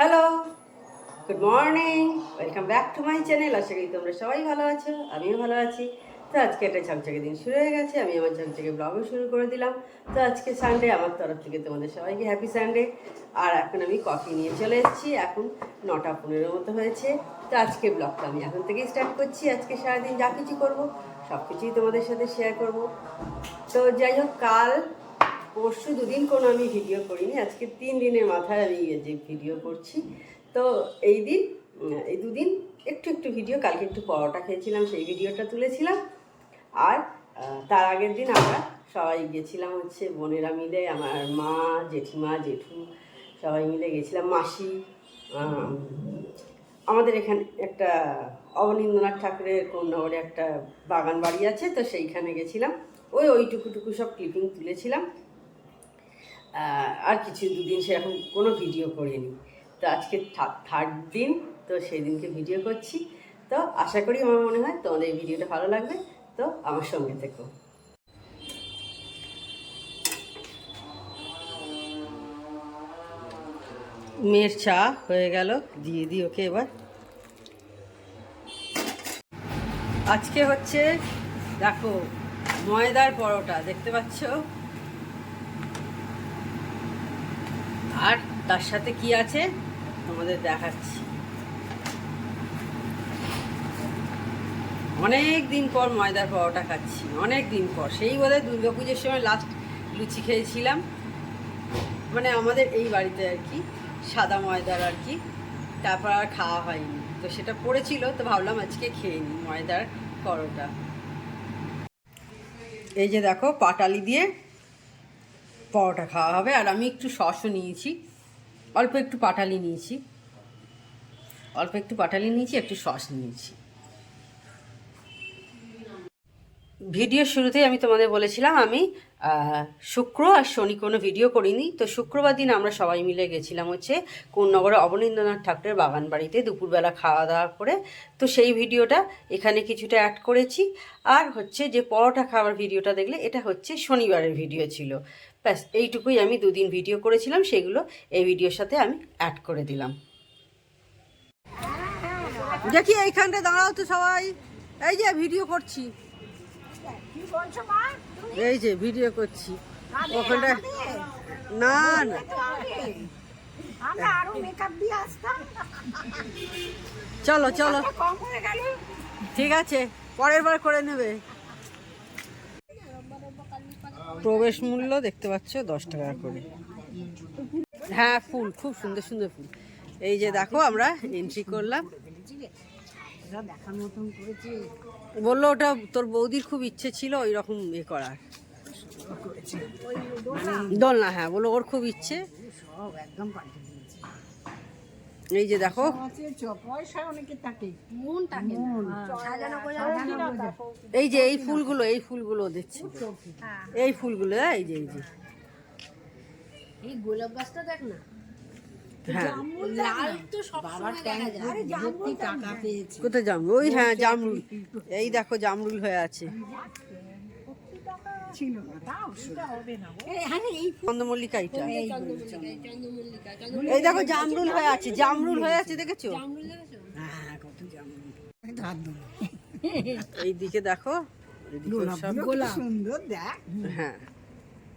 Hello good morning welcome back to my channel আশা করি তোমরা সবাই ভালো আছো, আমিও ভালো আছি। তো আজকে একটা ঝকঝকে দিন শুরু হয়ে গেছে, আমি আমার ঝকঝকে ব্লগও শুরু করে দিলাম। তো আজকে সানডে আমার তরফ থেকে তোমাদের সবাইকে হ্যাপি সানডে আর এখন আমি কফি নিয়ে চলে এসেছি, এখন নটা পনেরো মতো হয়েছে। তো আজকে ব্লগটা আমি এখন থেকেই স্টার্ট করছি। আজকে সারাদিন যা কিছু করব সব কিছুই তোমাদের সাথে শেয়ার করব। তো যাই হোক, কাল পরশু দুদিন কোনো আমি ভিডিও করিনি, আজকে তিন দিনের মাথায় আমি যে ভিডিও করছি। তো এই দিন, এই দুদিন একটু একটু ভিডিও কালকে একটু পরোটা খেয়েছিলাম, সেই ভিডিওটা তুলেছিলাম। আর তার আগের দিন আমরা সবাই গেছিলাম হচ্ছে বোনেরা মিলে, আমার মা, জেঠিমা, জেঠু, সবাই মিলে গেছিলাম। মাসি আমাদের এখানে একটা অবনীন্দ্রনাথ ঠাকুরের কোন্নগরে একটা বাগান বাড়ি আছে, তো সেইখানে গেছিলাম। ওই ওইটুকুটুকু সব ক্লিপিং তুলেছিলাম। আর কিছু দুদিন সেরকম কোনো ভিডিও করিনি। তো আজকে থার্ড দিন, তো সেই দিনকে ভিডিও করছি। তো আশা করি আমার মনে হয় তোমাদের এই ভিডিওটা ভালো লাগবে। তো আমার সঙ্গে থেকো। মেয়ের চা হয়ে গেল, দিয়ে দিই ওকে এবার। আজকে হচ্ছে, দেখো, ময়দার পরোটা, দেখতে পাচ্ছ? আর তার সাথে কি আছে? তোমাদের দেখাচ্ছি। অনেক দিন পর ময়দার পরোটা খাচ্ছি অনেক দিন পর। সেই বোধহয় দুর্গা পুজোর সময় লাস্ট লুচি খেয়েছিলাম। মানে আমাদের এই বাড়িতে আর কি, সাদা ময়দার আর কি, তারপর আর খাওয়া হয়নি। তো সেটা পড়েছিল, তো ভাবলাম আজকে খেয়ে নিই ময়দার পরোটা। এই যে দেখো, পাটালি দিয়ে পরোটা খাওয়া হবে, আর আমি একটু সসও নিয়েছি। অল্প একটু পাটালি নিয়েছি। অল্প একটু পাটালি নিয়েছি, একটু সস নিয়েছি। ভিডিও শুরুতেই আমি তোমাদের বলেছিলাম, আমি শুক্র আর শনি কোনো ভিডিও করিনি। তো শুক্রবার দিন আমরা সবাই মিলে গেছিলাম হচ্ছে কোন্নগরে অবনীন্দ্রনাথ ঠাকুরের বাগান বাড়িতে দুপুরবেলা খাওয়া দাওয়া করে। তো সেই ভিডিওটা এখানে কিছুটা অ্যাড করেছি। আর হচ্ছে যে পরোটা খাওয়ার ভিডিওটা দেখলে, এটা হচ্ছে শনিবারের ভিডিও ছিল। ব্যাস এইটুকুই আমি দুদিন ভিডিও করেছিলাম সেগুলো এই ভিডিওর সাথে আমি অ্যাড করে দিলাম। দেখি এইখানটা দাঁড়াও তো সবাই। এই যে ভিডিও করছি। এই যে ভিডিও করছি। ওখানটা না না। চলো চলো। ঠিক আছে পরের বার করে নেবে। প্রবেশ মূল্য দেখতে পাচ্ছ দশ টাকা করে। হ্যাঁ ফুল খুব সুন্দর সুন্দর ফুল। এই যে দেখো আমরা এন্ট্রি করলাম। বলল ওটা তোর বৌদির খুব ইচ্ছে ছিল ওই রকম ইয়ে করার। দোলনা হ্যাঁ বলল ওর খুব ইচ্ছে। সব একদম এই যে দেখো। মন করে এই যে এই ফুলগুলো এই ফুলগুলো দিচ্ছে এই ফুলগুলো এই যে এই যে। এই গোলাপ গাছটা দেখ না। হ্যাঁ। কোথায় জামরুল? ওই হ্যাঁ জামরুল। এই দেখো জামরুল হয়ে আছে। ছিল চন্দ্রমল্লিকা এটা। এই দেখো জামরুল হয়ে আছে। জামরুল হয়ে আছে দেখেছ? হ্যাঁ এই দিকে দেখো সব সুন্দর দেখ। হ্যাঁ।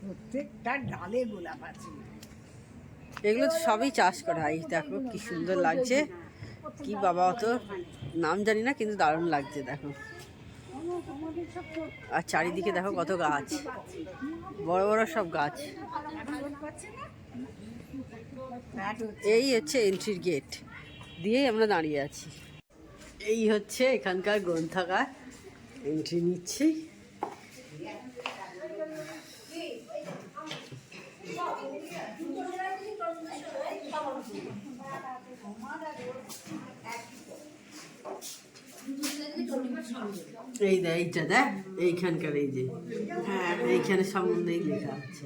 প্রত্যেকটা ডালে গোলাপ আছে। এগুলো তো সবই চাষ করা। হয় দেখো কি সুন্দর লাগছে। কি বাবা অত নাম জানি না কিন্তু দারুণ লাগছে দেখো। আর চারিদিকে দেখো কত গাছ। বড় বড় সব গাছ। এই হচ্ছে এন্ট্রির গেট দিয়েই আমরা দাঁড়িয়ে আছি। এই হচ্ছে এখানকার গ্রন্থাগার। এন্ট্রি নিচ্ছি। এই দে এইটা দেখ এইখানকার এই যে। হ্যাঁ এইখানে সম্বন্ধেই লেখা আছে।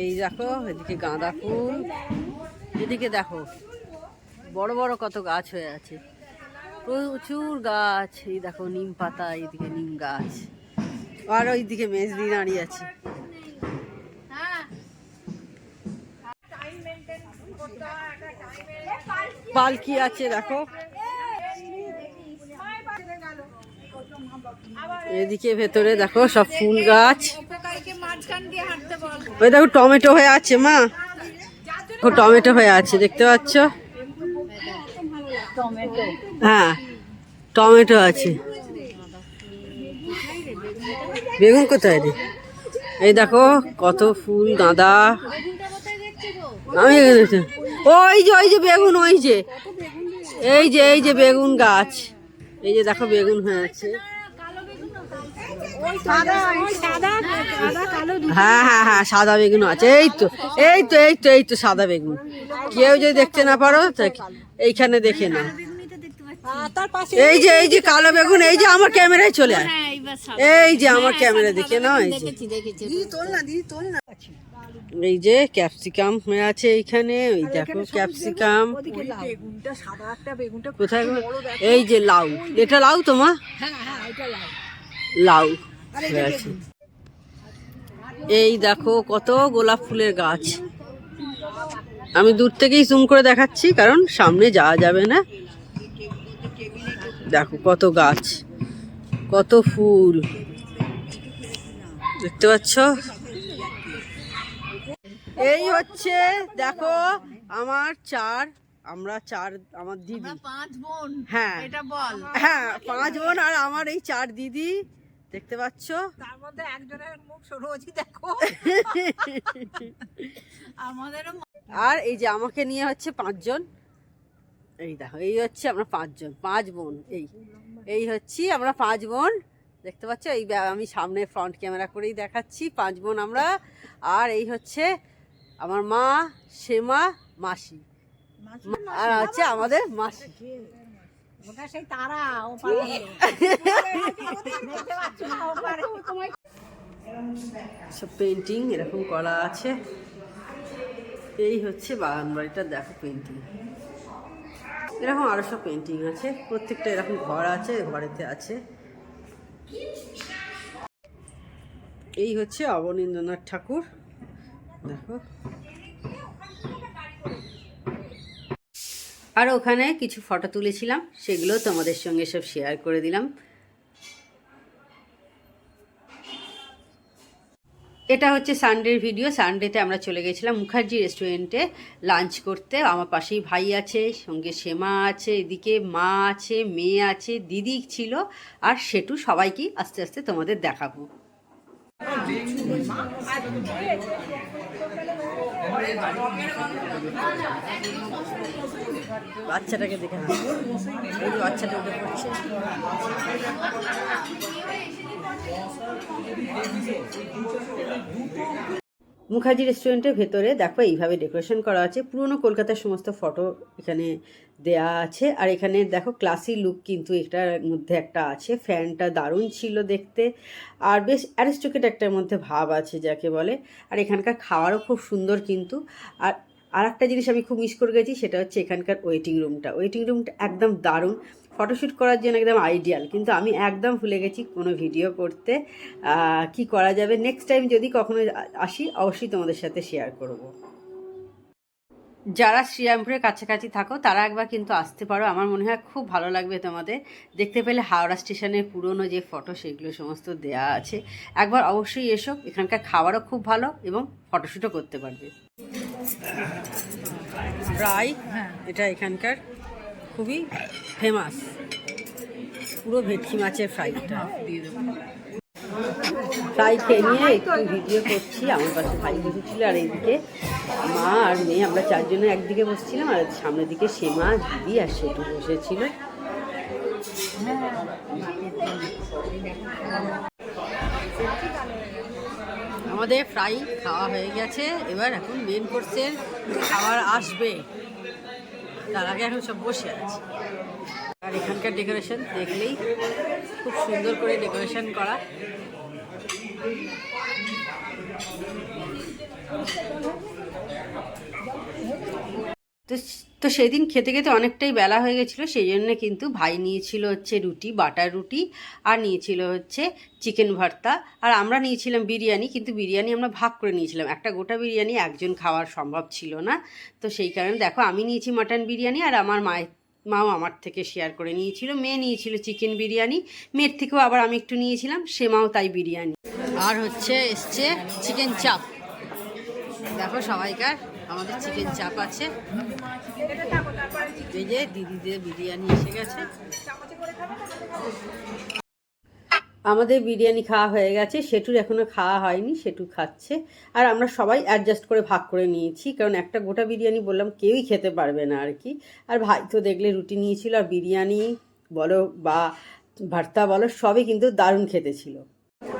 এই দেখো, এদিকে গাঁদা ফুল। এদিকে দেখো, বড় বড় কত গাছ হয়ে আছে। প্রচুর গাছ। এই দেখো, নিম পাতা এইদিকে নিম গাছ। আর ওইদিকে মেজদি দাঁড়িয়ে আছে। পালকি আছে, দেখো। এদিকে, ভেতরে দেখো সব ফুল গাছ। ওই দেখো টমেটো হয়ে আছে, মা। টমেটো হয়ে আছে, দেখতে পাচ্ছ? হ্যাঁ টমেটো আছে। বেগুন কোথায় রে? এই দেখো, কত ফুল, গাঁদা। আমি ওই যে ওই যে বেগুন, ওই যে। এই যে এই যে বেগুন গাছ। এই যে দেখো বেগুন হয়ে আছে। হ্যাঁ হ্যাঁ হ্যাঁ সাদা বেগুন আছে। এই তো এই তো এই তো এই তো সাদা বেগুন। কেউ যদি দেখতে না পারো এইখানে দেখে না এই যে এই যে কালো বেগুন এই যে আমার ক্যামেরায় চলে আয়। এই যে আমার ক্যামেরা দেখে না এই যে এই যে ক্যাপসিকাম হয়ে আছে এইখানে ওই দেখো ক্যাপসিকাম। বেগুনটা সাদা একটা বেগুনটা কোথায় এই যে লাউ। এটা লাউ তোমা লাউ। হয়ে আছে। এই দেখো কত গোলাপ ফুলের গাছ। আমি দূর থেকেই জুম করে দেখাচ্ছি কারণ সামনে যাওয়া যাবে না। দেখো কত গাছ কত ফুল। দেখতে পাচ্ছ? এই হচ্ছে দেখো আমার চার আমরা চার আমার দিদি। পাঁচ বোন হ্যাঁ। এটা বল। হ্যাঁ পাঁচ বোন আর আমার এই চার দিদি। দেখতে পাচ্ছ? তার মধ্যে একজনের মুখ রোজই দেখো। আমাদেরও আর এই যে আমাকে নিয়ে হচ্ছে পাঁচজন। এই দেখো এই হচ্ছে আমরা পাঁচজন পাঁচ বোন এই এই হচ্ছি আমরা পাঁচ বোন দেখতে পাচ্ছ? এই আমি সামনে ফ্রন্ট ক্যামেরা করেই দেখাচ্ছি পাঁচ বোন আমরা আর এই হচ্ছে আমার মা সেমা মাসি। আর হচ্ছে আমাদের মাসি। সব পেন্টিং এরকম করা আছে। এই হচ্ছে বাগান বাড়িটা দেখো পেন্টিং এরকম আরও সব পেন্টিং আছে, প্রত্যেকটা এরকম ঘর আছে, ঘরেতে আছে। এই হচ্ছে অবনীন্দ্রনাথ ঠাকুর। দেখো। আর ওখানে কিছু ফটো তুলেছিলাম, সেগুলো তোমাদের সঙ্গে সব শেয়ার করে দিলাম। এটা হচ্ছে সানডের ভিডিও সানডেতে আমরা চলে গেছিলাম মুখার্জি রেস্টুরেন্টে লাঞ্চ করতে। আমার পাশেই ভাই আছে, সঙ্গে সেমা আছে, এদিকে মা আছে, মেয়ে আছে, দিদি ছিল, আর সেটু সবাইকে আস্তে আস্তে তোমাদের দেখাবো। বাচ্চাটাকে দেখে। বাচ্চাটা পড়ছে মুখার্জি রেস্টুরেন্টের ভেতরে, দেখো এইভাবে ডেকোরেশন করা আছে। পুরনো কলকাতার সমস্ত ফটো এখানে দেয়া আছে। আর এখানে দেখো ক্লাসি লুক কিন্তু এটার মধ্যে একটা আছে। ফ্যানটা দারুণ ছিল দেখতে। আর বেশ অ্যারিস্টোকেট একটার মধ্যে ভাব আছে, যাকে বলে। আর এখানকার খাওয়ারও খুব সুন্দর কিন্তু। আর আর একটা জিনিস আমি খুব মিস করে গেছি, সেটা হচ্ছে এখানকার ওয়েটিং রুমটা ওয়েটিং রুমটা একদম দারুণ। ফটোশ্যুট করার জন্য একদম আইডিয়াল কিন্তু আমি একদম ভুলে গেছি কোনো ভিডিও করতে কি করা যাবে। নেক্সট টাইম যদি কখনো আসি অবশ্যই তোমাদের সাথে শেয়ার করব। যারা শ্রীরামপুরের কাছাকাছি থাকো তারা একবার কিন্তু আসতে পারো। আমার মনে হয় খুব ভালো লাগবে তোমাদের। দেখতে পেলে হাওড়া স্টেশনের পুরনো যে ফটো সেগুলো সমস্ত দেয়া আছে। একবার অবশ্যই এসো এখানকার খাবারও খুব ভালো এবং ফটোশ্যুটও করতে পারবে। প্রায় এটা এখানকার। খুবই ফেমাস পুরো ভেটকি মাছের ফ্রাইটা ফ্রাই খেয়ে নিয়ে একটু ভিডিও করছি, আমার পাশে ভাই বসেছিল আর এইদিকে মা আর মেয়ে, আমরা চারজনে একদিকে বসছিলাম আর সামনের দিকে সে সেমা, দিদি আর সেটু বসেছিল। আমাদের ফ্রাই খাওয়া হয়ে গেছে, এবার এখন মেন কোর্সের খাবার আসবে। তার আগে এখন সব বসে আছে। আর এখানকার ডেকোরেশন দেখলেই খুব সুন্দর করে ডেকোরেশন করা। তো তো সেদিন খেতে খেতে অনেকটাই বেলা হয়ে গেছিল, সেই জন্য কিন্তু ভাই নিয়েছিল হচ্ছে রুটি, বাটার রুটি, আর নিয়েছিল হচ্ছে চিকেন ভর্তা। আর আমরা নিয়েছিলাম বিরিয়ানি, কিন্তু বিরিয়ানি আমরা ভাগ করে নিয়েছিলাম। একটা গোটা বিরিয়ানি একজন খাওয়ার সম্ভব ছিল না। তো সেই কারণে দেখো, আমি নিয়েছি মাটন বিরিয়ানি, আর আমার মায়ের, মাও আমার থেকে শেয়ার করে নিয়েছিল। মেয়ে নিয়েছিল চিকেন বিরিয়ানি, মেয়ের থেকেও আবার আমি একটু নিয়েছিলাম, সে মাও তাই বিরিয়ানি। আর হচ্ছে এসছে চিকেন চাপ। দেখো সবাইকার। আমাদের চিকেন চাপ আছে। এই যে দিদিদের বিরিয়ানি এসে গেছে। আমাদের বিরিয়ানি খাওয়া হয়ে গেছে। সেটুর এখনও খাওয়া হয়নি সেটু খাচ্ছে। আর আমরা সবাই অ্যাডজাস্ট করে ভাগ করে নিয়েছি কারণ একটা গোটা বিরিয়ানি বললাম কেউই খেতে পারবে না আর কি। আর ভাই তো দেখলে রুটি নিয়েছিল আর বিরিয়ানি বলো বা ভর্তা বলো সবই কিন্তু দারুণ খেতে ছিল।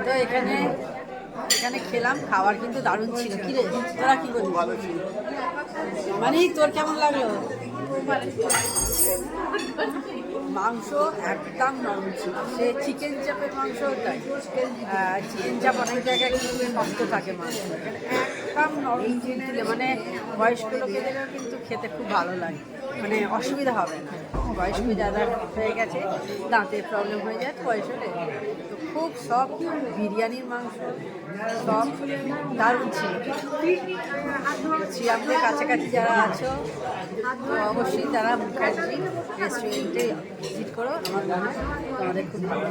তো এখানে এখানে খেলাম খাবার কিন্তু দারুণ ছিল। কি রে, তোরা কি বলবি ভালো ছিল মানে তোর কেমন লাগল? মাংস একদম নরম ছিল। সে চিকেন চাপের মাংস তাই চিকেন চাপ অনেক জায়গায় কিন্তু শক্ত থাকে মাংস। একদম নরম ছিল। মানে বয়স্ক লোকেদেরও কিন্তু খেতে খুব ভালো লাগে। মানে অসুবিধা হবে না। বয়স্ক যারা হয়ে গেছে, দাঁতের প্রবলেম হয়ে যায়, তো বয়স হলে তো খুব সব বিরিয়ানির মাংস, সব দারুণ ছিল। শ্রীরামদের কাছাকাছি যারা আছো, অবশ্যই তারা মুখার্জি রেস্টুরেন্টে ভিজিট করো, আমার মনে হয় তোমাদের খুব ভালো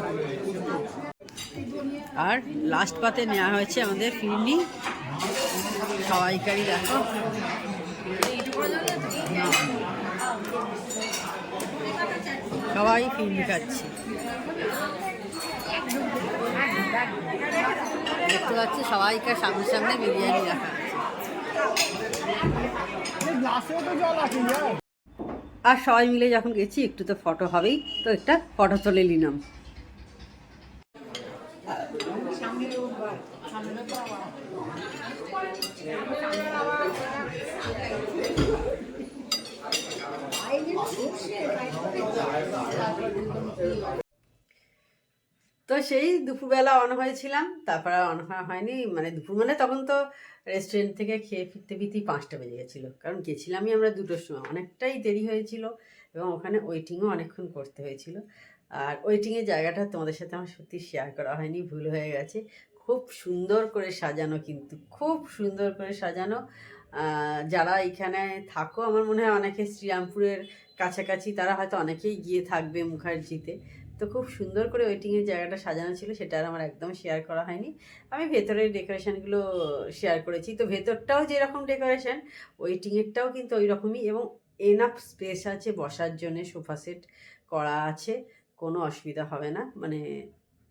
আর লাস্ট পাতে নেওয়া হয়েছে আমাদের ফিরনি। সবাইকারই দেখো। সবাই ফিরনি খাচ্ছে। দেখতে পাচ্ছি সবাইকার সামনে সামনে বিরিয়ানি রাখা আছে আর সবাই মিলে যখন গেছি একটু তো ফটো হবেই। তো একটা ফটো তুলে নিলাম। তো সেই দুপুরবেলা অন হয়েছিলাম তারপরে অন হয়নি। মানে দুপুর মানে তখন তো রেস্টুরেন্ট থেকে খেয়ে ফিরতে ফিরতেই পাঁচটা বেজে গেছিল। কারণ গেছিলামই আমরা দুটোর সময়। অনেকটাই দেরি হয়েছিল এবং ওখানে ওয়েটিংও অনেকক্ষণ করতে হয়েছিল। আর ওয়েটিংয়ের জায়গাটা তোমাদের সাথে আমার সত্যি শেয়ার করা হয়নি, ভুল হয়ে গেছে। খুব সুন্দর করে সাজানো কিন্তু, খুব সুন্দর করে সাজানো। যারা এখানে থাকো, আমার মনে হয় অনেকে শ্রীরামপুরের কাছাকাছি, তারা হয়তো অনেকেই গিয়ে থাকবে মুখার্জিতে। তো খুব সুন্দর করে ওয়েটিংয়ের জায়গাটা সাজানো ছিল, সেটা আর আমার একদম শেয়ার করা হয়নি। আমি ভেতরের ডেকোরেশনগুলো শেয়ার করেছি। তো ভেতরটাও যেরকম ডেকোরেশন ওয়েটিংয়েরটাও কিন্তু ওই রকমই এবং এনাফ স্পেস আছে বসার জন্য, সোফা সেট করা আছে, কোনো অসুবিধা হবে না। মানে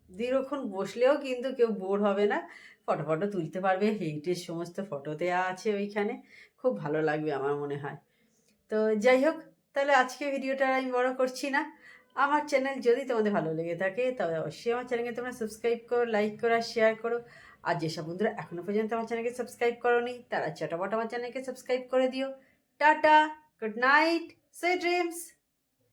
দীর্ঘক্ষণ বসলেও কিন্তু কেউ বোর হবে না। ফটো ফটো তুলতে পারবে হেরিটেজ সমস্ত ফটো দেওয়া আছে ওইখানে। খুব ভালো লাগবে আমার মনে হয়। তো যাই হোক, তাহলে আজকে ভিডিওটা আমি বড় করছি না। আমার চ্যানেল যদি তোমাদের ভালো লেগে থাকে, তবে অবশ্যই আমার চ্যানেলকে তোমরা সাবস্ক্রাইব করো লাইক করো শেয়ার করো। আর যেসব বন্ধুরা এখনও পর্যন্ত আমার চ্যানেলকে সাবস্ক্রাইব করোনি, তারা চটাপট আমার চ্যানেলকে সাবস্ক্রাইব করে দিও। Tata good night sweet dreams